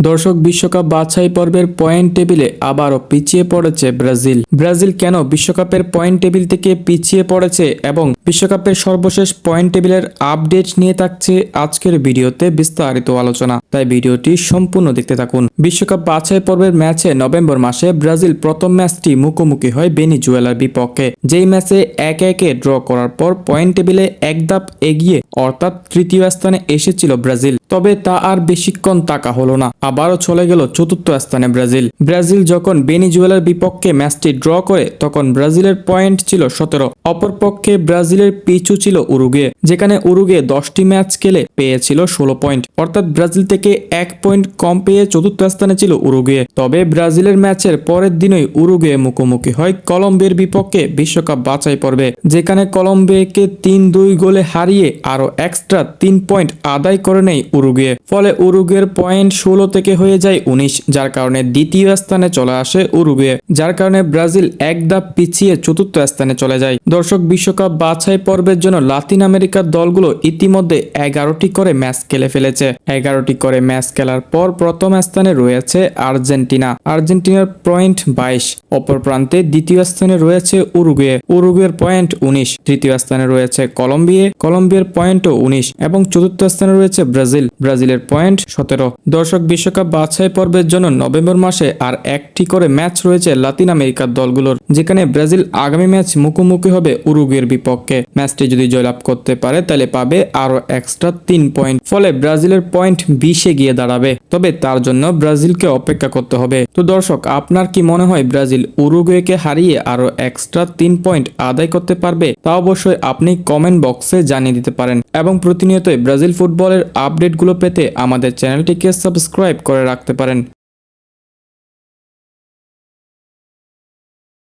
দর্শক বিশ্বকাপ বাছাই পর্বের পয়েন্ট টেবিলে আবারও পিছিয়ে পড়েছে ব্রাজিল। ব্রাজিল কেন বিশ্বকাপের পয়েন্ট টেবিল থেকে পিছিয়ে পড়েছে এবং বিশ্বকাপের সর্বশেষ পয়েন্ট টেবিলের আপডেট নিয়ে থাকছে আজকের ভিডিওতে বিস্তারিত আলোচনা। তাই ভিডিওটি সম্পূর্ণ দেখতে থাকুন। বিশ্বকাপ বাছাই পর্বের ম্যাচে নভেম্বর মাসে ব্রাজিল প্রথম ম্যাচটি মুখোমুখি হয় বেনিজুয়েলার বিপক্ষে। যেই ম্যাচে একে একে ড্র করার পর পয়েন্ট টেবিলে এক ধাপ এগিয়ে অর্থাৎ তৃতীয় স্থানে এসেছিল ব্রাজিল। তবে তা আর বেশিক্ষণ তাকা হলো না। আবারও চলে গেল চতুর্থ স্থানে ব্রাজিল। ব্রাজিল যখন বেনিজুয়েলার বিপক্ষে ম্যাচটি ড্র করে, তখন ব্রাজিলের পয়েন্ট ছিল সতেরো। অপরপক্ষে ব্রাজিলের পিছু ছিল উরুগে যেখানে উরুগে দশটি ম্যাচ খেলে পেয়েছিল ষোলো পয়েন্ট। অর্থাৎ ব্রাজিল থেকে এক পয়েন্ট কম পেয়ে চতুর্থ স্থানে ছিল উরুগে তবে ব্রাজিলের ম্যাচের পরের দিনই উরুগে মুখোমুখি হয় কলম্বিয়ার বিপক্ষে বিশ্বকাপ বাছাই পর্বে, যেখানে কলম্বিয়াকে তিন দুই গোলে হারিয়ে আরও এক্সট্রা তিন পয়েন্ট আদায় করে নেয় উরুগুয়ে। ফলে উরুগের পয়েন্ট ষোলো থেকে হয়ে যায় উনিশ, যার কারণে দ্বিতীয় স্থানে চলে আসে উরুগুয়ে, যার কারণে ব্রাজিল এক ধাপ পিছিয়ে চতুর্থ স্থানে চলে যায়। দর্শক, বিশ্বকাপ বাছাই পর্বের জন্য লাতিন আমেরিকার দলগুলো ইতিমধ্যে এগারোটি করে ম্যাচ খেলে ফেলেছে। এগারোটি করে ম্যাচ খেলার পর প্রথম স্থানে রয়েছে আর্জেন্টিনা। আর্জেন্টিনার পয়েন্ট বাইশ, অপর প্রান্তে দ্বিতীয় স্থানে রয়েছে উরুগুয়ে। উরুগুয়ের পয়েন্ট উনিশ, তৃতীয় স্থানে রয়েছে কলম্বিয়া। কলম্বিয়ার পয়েন্টও উনিশ এবং চতুর্থ স্থানে রয়েছে ব্রাজিল। ব্রাজিলের পয়েন্ট সতেরো। দর্শক বিশ্বকাপ বাছাই পর্বের জন্য নভেম্বর মাসে আর একটি করে ম্যাচ রয়েছে লাতিন আমেরিকার দলগুলোর, যেখানে ব্রাজিল আগামী ম্যাচ মুখোমুখি হবে উরুগের বিপক্ষে। ম্যাচটি যদি জয়লাভ করতে পারে, তাহলে পাবে আরও এক্সট্রা তিন পয়েন্ট ফলে ব্রাজিলের পয়েন্ট বিশে গিয়ে দাঁড়াবে। তবে তার জন্য ব্রাজিলকে অপেক্ষা করতে হবে। তো দর্শক, আপনার কি মনে হয় ব্রাজিল উরুগুয়েকে হারিয়ে আরও এক্সট্রা তিন পয়েন্ট আদায় করতে পারবে? তা অবশ্যই আপনি কমেন্ট বক্সে জানিয়ে দিতে পারেন। এবং প্রতিনিয়তই ব্রাজিল ফুটবলের আপডেটগুলো পেতে আমাদের চ্যানেলটিকে সাবস্ক্রাইব করে রাখতে পারেন।